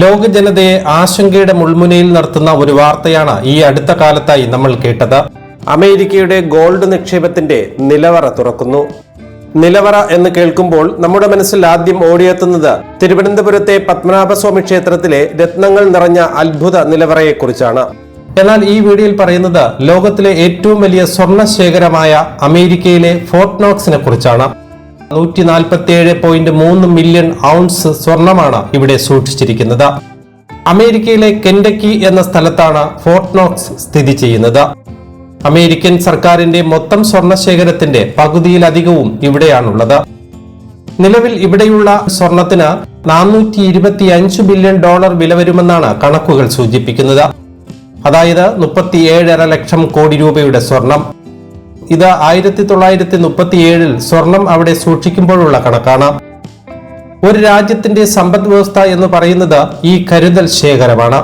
ലോക ജനതയെ ആശങ്കയുടെ മുൾമുനയിൽ നടത്തുന്ന ഒരു വാർത്തയാണ് ഈ അടുത്ത കാലത്തായി നമ്മൾ കേട്ടത്. അമേരിക്കയുടെ ഗോൾഡ് നിക്ഷേപത്തിന്റെ നിലവറ തുറക്കുന്നു. നിലവറ എന്ന് കേൾക്കുമ്പോൾ നമ്മുടെ മനസ്സിൽ ആദ്യം ഓടിയെത്തുന്നത് തിരുവനന്തപുരത്തെ പത്മനാഭസ്വാമി ക്ഷേത്രത്തിലെ രത്നങ്ങൾ നിറഞ്ഞ അത്ഭുത നിലവറയെക്കുറിച്ചാണ്. എന്നാൽ ഈ വീഡിയോയിൽ പറയുന്നത് ലോകത്തിലെ ഏറ്റവും വലിയ സ്വർണ ശേഖരമായ അമേരിക്കയിലെ ഫോർട്ട് നോക്സിനെ കുറിച്ചാണ് നൂറ്റി നാൽപ്പത്തി ഏഴ് പോയിന്റ് മൂന്ന് മില്യൺ ഔൺസ് സ്വർണമാണ് ഇവിടെ സൂക്ഷിച്ചിരിക്കുന്നത്. അമേരിക്കയിലെ കെൻഡക്കി എന്ന സ്ഥലത്താണ് ഫോർട്ട് നോക്സ് സ്ഥിതി ചെയ്യുന്നത്. അമേരിക്കൻ സർക്കാരിന്റെ മൊത്തം സ്വർണ ശേഖരത്തിന്റെ പകുതിയിലധികവും ഇവിടെയാണുള്ളത്. നിലവിൽ ഇവിടെയുള്ള സ്വർണത്തിന് നാനൂറ്റി ഇരുപത്തി അഞ്ച് ബില്യൺ ഡോളർ വില വരുമെന്നാണ് കണക്കുകൾ സൂചിപ്പിക്കുന്നത്. അതായത് മുപ്പത്തിയേഴര ലക്ഷം കോടി രൂപയുടെ സ്വർണം. ഇത് ആയിരത്തി തൊള്ളായിരത്തി മുപ്പത്തി ഏഴിൽ സ്വർണം അവിടെ സൂക്ഷിക്കുമ്പോഴുള്ള കണക്കാണ്. ഒരു രാജ്യത്തിന്റെ സമ്പദ് വ്യവസ്ഥ എന്ന് പറയുന്നത് ഈ കരുതൽ ശേഖരമാണ്.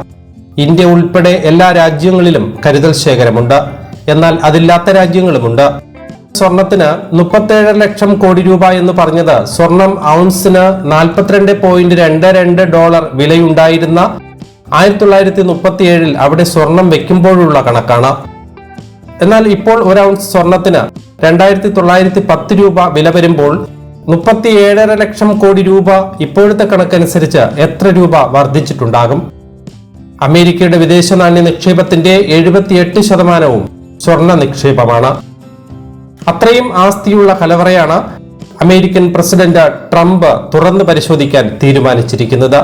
ഇന്ത്യ ഉൾപ്പെടെ എല്ലാ രാജ്യങ്ങളിലും കരുതൽ ശേഖരമുണ്ട്. എന്നാൽ അതില്ലാത്ത രാജ്യങ്ങളുമുണ്ട്. സ്വർണത്തിന് മുപ്പത്തേഴ് ലക്ഷം കോടി രൂപ എന്ന് പറഞ്ഞത് സ്വർണം ഔൺസിന് നാൽപ്പത്തിരണ്ട് പോയിന്റ് രണ്ട് രണ്ട് ഡോളർ വിലയുണ്ടായിരുന്ന ആയിരത്തി തൊള്ളായിരത്തി മുപ്പത്തി ഏഴിൽ അവിടെ സ്വർണം വെക്കുമ്പോഴുള്ള കണക്കാണ്. എന്നാൽ ഇപ്പോൾ ഒരു ഔൺസ് സ്വർണത്തിന് രണ്ടായിരത്തി തൊള്ളായിരത്തി പത്ത് രൂപ വില വരുമ്പോൾ മുപ്പത്തി ഏഴര ലക്ഷം കോടി രൂപ ഇപ്പോഴത്തെ കണക്കനുസരിച്ച് എത്ര രൂപ വർദ്ധിച്ചിട്ടുണ്ടാകും? അമേരിക്കയുടെ വിദേശ നാണ്യ നിക്ഷേപത്തിന്റെ എഴുപത്തിയെട്ട് ശതമാനവും സ്വർണ നിക്ഷേപമാണ്. അത്രയും ആസ്തിയുള്ള കലവറയാണ് അമേരിക്കൻ പ്രസിഡന്റ് ട്രംപ് തുറന്നു പരിശോധിക്കാൻ തീരുമാനിച്ചിരിക്കുന്നത്.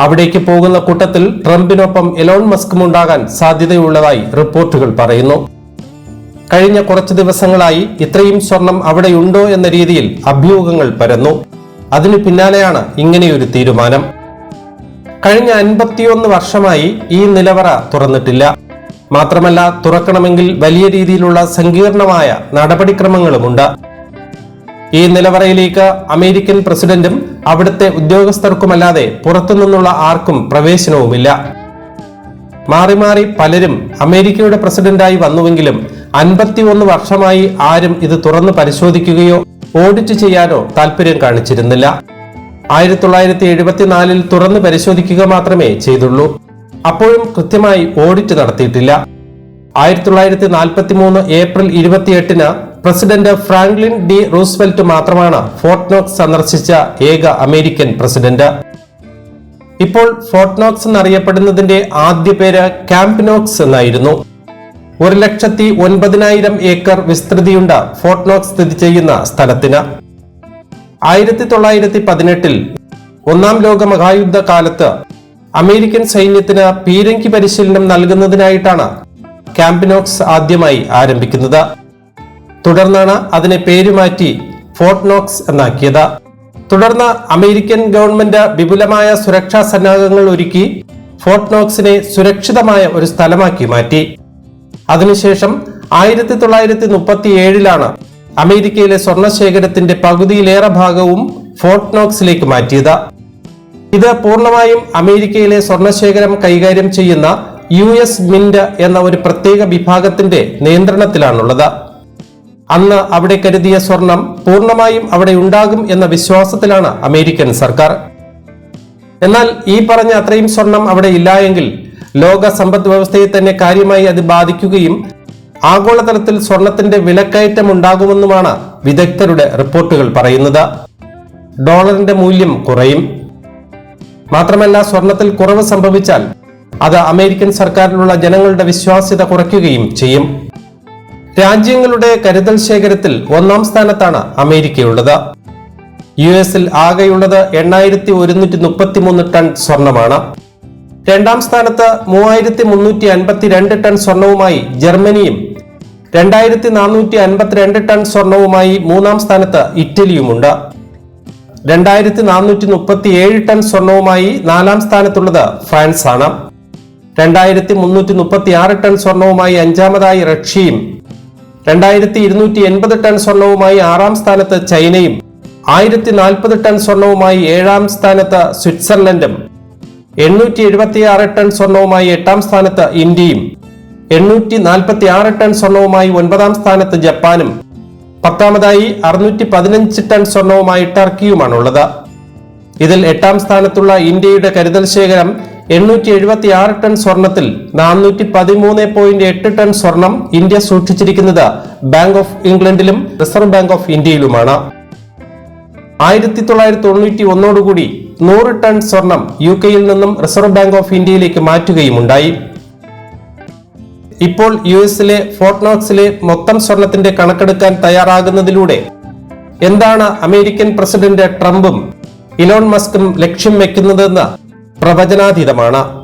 അവിടേക്ക് പോകുന്ന കൂട്ടത്തിൽ ട്രംപിനൊപ്പം എലോൺ മസ്കും ഉണ്ടാകാൻ സാധ്യതയുള്ളതായി റിപ്പോർട്ടുകൾ പറയുന്നു. കഴിഞ്ഞ കുറച്ച് ദിവസങ്ങളായി ഇത്രയും സ്വർണം അവിടെയുണ്ടോ എന്ന രീതിയിൽ അഭ്യൂഹങ്ങൾ പരന്നു. അതിനു പിന്നാലെയാണ് ഇങ്ങനെയൊരു തീരുമാനം. കഴിഞ്ഞ അൻപത്തിയൊന്ന് വർഷമായി ഈ നിലവറ തുറന്നിട്ടില്ല. മാത്രമല്ല തുറക്കണമെങ്കിൽ വലിയ രീതിയിലുള്ള സങ്കീർണമായ നടപടിക്രമങ്ങളുമുണ്ട്. ഈ നിലവറയിലേക്ക് അമേരിക്കൻ പ്രസിഡന്റും അവിടുത്തെ ഉദ്യോഗസ്ഥർക്കുമല്ലാതെ പുറത്തുനിന്നുള്ള ആർക്കും പ്രവേശനവുമില്ല. മാറി മാറി പലരും അമേരിക്കയുടെ പ്രസിഡന്റായി വന്നുവെങ്കിലും അൻപത്തിയൊന്ന് വർഷമായി ആരും ഇത് തുറന്നു പരിശോധിക്കുകയോ ഓഡിറ്റ് ചെയ്യാനോ താല്പര്യം കാണിച്ചിരുന്നില്ല. ആയിരത്തി തൊള്ളായിരത്തി എഴുപത്തിനാലിൽ തുറന്നു പരിശോധിക്കുക മാത്രമേ ചെയ്തുള്ളൂ. അപ്പോഴും കൃത്യമായി ഓഡിറ്റ് നടത്തിയിട്ടില്ല. ആയിരത്തി തൊള്ളായിരത്തി നാൽപ്പത്തി മൂന്ന് ഏപ്രിൽ ഇരുപത്തിയെട്ടിന് പ്രസിഡന്റ് ഫ്രാങ്ക്ലിൻ ഡി റൂസ്വെൽറ്റ് മാത്രമാണ് ഫോർട്ട് നോക്സ് സന്ദർശിച്ച ഏക അമേരിക്കൻ പ്രസിഡന്റ്. ഇപ്പോൾ ഫോർട്ട് നോക്സ് എന്നറിയപ്പെടുന്നതിന്റെ ആദ്യ പേര് ക്യാമ്പ് നോക്സ് എന്നായിരുന്നു. ഒരു ലക്ഷത്തി ഒൻപതിനായിരം ഏക്കർ വിസ്തൃതിയുണ്ട് ഫോർട്ട് നോക്സ് സ്ഥിതി ചെയ്യുന്ന സ്ഥലത്തിന്. ആയിരത്തി തൊള്ളായിരത്തി പതിനെട്ടിൽ ഒന്നാം ലോക മഹായുദ്ധ കാലത്ത് അമേരിക്കൻ സൈന്യത്തിന് പീരങ്കി പരിശീലനം നൽകുന്നതിനായിട്ടാണ് ക്യാമ്പിനോക്സ് ആദ്യമായി ആരംഭിക്കുന്നത്. തുടർന്നാണ് അതിനെ പേരുമാറ്റി ഫോർട്ട് നോക്സ് എന്നാക്കിയത്. തുടർന്ന് അമേരിക്കൻ ഗവൺമെന്റ് വിപുലമായ സുരക്ഷാ സന്നാഹങ്ങൾ ഒരുക്കി ഫോർട്ട് നോക്സിനെ സുരക്ഷിതമായ ഒരു സ്ഥലമാക്കി മാറ്റി. അതിനുശേഷം ആയിരത്തി തൊള്ളായിരത്തി മുപ്പത്തി ഏഴിലാണ് അമേരിക്കയിലെ സ്വർണശേഖരത്തിന്റെ പകുതിയിലേറെ ഭാഗവും ഫോർട്ട് നോക്സിലേക്ക് മാറ്റിയത്. ഇത് പൂർണമായും അമേരിക്കയിലെ സ്വർണശേഖരം കൈകാര്യം ചെയ്യുന്ന യു എസ് മിന്റ് എന്ന ഒരു പ്രത്യേക വിഭാഗത്തിന്റെ നിയന്ത്രണത്തിലാണുള്ളത്. അന്ന് അവിടെ കരുതിയ സ്വർണം പൂർണമായും അവിടെ ഉണ്ടാകും എന്ന വിശ്വാസത്തിലാണ് അമേരിക്കൻ സർക്കാർ. എന്നാൽ ഈ പറഞ്ഞ അത്രയും സ്വർണം അവിടെ ഇല്ലായെങ്കിൽ ലോക സമ്പദ് വ്യവസ്ഥയെ തന്നെ കാര്യമായി അത് ബാധിക്കുകയും ആഗോളതലത്തിൽ സ്വർണത്തിന്റെ വിലക്കയറ്റം ഉണ്ടാകുമെന്നുമാണ് വിദഗ്ധരുടെ റിപ്പോർട്ടുകൾ പറയുന്നത്. ഡോളറിന്റെ മൂല്യം കുറയും. മാത്രമല്ല സ്വർണത്തിൽ കുറവ് സംഭവിച്ചാൽ അത് അമേരിക്കൻ സർക്കാരിലുള്ള ജനങ്ങളുടെ വിശ്വാസ്യത കുറയ്ക്കുകയും ചെയ്യും. രാജ്യങ്ങളുടെ കരുതൽ ശേഖരത്തിൽ ഒന്നാം സ്ഥാനത്താണ് അമേരിക്കയുള്ളത്. യു എസിൽ ആകെയുള്ളത് എണ്ണായിരത്തി ഒരുന്നൂറ്റി മുപ്പത്തി മൂന്ന് ടൺ സ്വർണമാണ്. രണ്ടാം സ്ഥാനത്ത് മൂവായിരത്തി മുന്നൂറ്റി അൻപത്തി രണ്ട് ടൺ സ്വർണവുമായി ജർമ്മനിയും രണ്ടായിരത്തി നാനൂറ്റി അൻപത്തിരണ്ട് ടൺ സ്വർണവുമായി മൂന്നാം സ്ഥാനത്ത് ഇറ്റലിയുമുണ്ട്. രണ്ടായിരത്തി നാനൂറ്റി മുപ്പത്തി ഏഴ് ടൺ സ്വർണവുമായി നാലാം സ്ഥാനത്തുള്ളത് ഫ്രാൻസ് ആണ് രണ്ടായിരത്തി മുന്നൂറ്റി മുപ്പത്തി ആറ് ടൺ സ്വർണവുമായി അഞ്ചാമതായി റഷ്യയും രണ്ടായിരത്തി ഇരുന്നൂറ്റി എൺപത് ടൺ സ്വർണവുമായി ആറാം സ്ഥാനത്ത് ചൈനയും ആയിരത്തി നാൽപ്പത് ടൺ സ്വർണവുമായി ഏഴാം സ്ഥാനത്ത് സ്വിറ്റ്സർലൻഡും. എണ്ണൂറ്റി എഴുപത്തിയാറ് ടൺ സ്വർണവുമായി എട്ടാം സ്ഥാനത്ത് ഇന്ത്യയും എണ്ണൂറ്റി നാൽപ്പത്തി ആറ് ടൺ സ്വർണവുമായി ഒൻപതാം സ്ഥാനത്ത് ജപ്പാനും പത്താമതായി അറുന്നൂറ്റി പതിനഞ്ച് ടൺ സ്വർണവുമായി ടർക്കിയുമാണുള്ളത്. ഇതിൽ എട്ടാം സ്ഥാനത്തുള്ള ഇന്ത്യയുടെ കരുതൽ ശേഖരം എണ്ണൂറ്റി എഴുപത്തി ആറ് ടൺ സ്വർണത്തിൽ നാനൂറ്റി പതിമൂന്ന് പോയിന്റ് എട്ട് ടൺ സ്വർണം ഇന്ത്യ സൂക്ഷിച്ചിരിക്കുന്നത് ബാങ്ക് ഓഫ് ഇംഗ്ലണ്ടിലും റിസർവ് ബാങ്ക് ഓഫ് ഇന്ത്യയിലുമാണ്. ആയിരത്തി തൊള്ളായിരത്തി തൊണ്ണൂറ്റി ഒന്നോടുകൂടി നൂറ് ടൺ സ്വർണം യു കെയിൽ നിന്നും റിസർവ് ബാങ്ക് ഓഫ് ഇന്ത്യയിലേക്ക് മാറ്റുകയുമുണ്ടായി. ഇപ്പോൾ യു എസിലെ ഫോർട്ട്നോക്സിലെ മൊത്തം സ്വർണത്തിന്റെ കണക്കെടുക്കാൻ തയ്യാറാകുന്നതിലൂടെ എന്താണ് അമേരിക്കൻ പ്രസിഡന്റ് ട്രംപും ഇലോൺ മസ്കും ലക്ഷ്യം വെക്കുന്നതെന്ന് പ്രവചനാതീതമാണ്.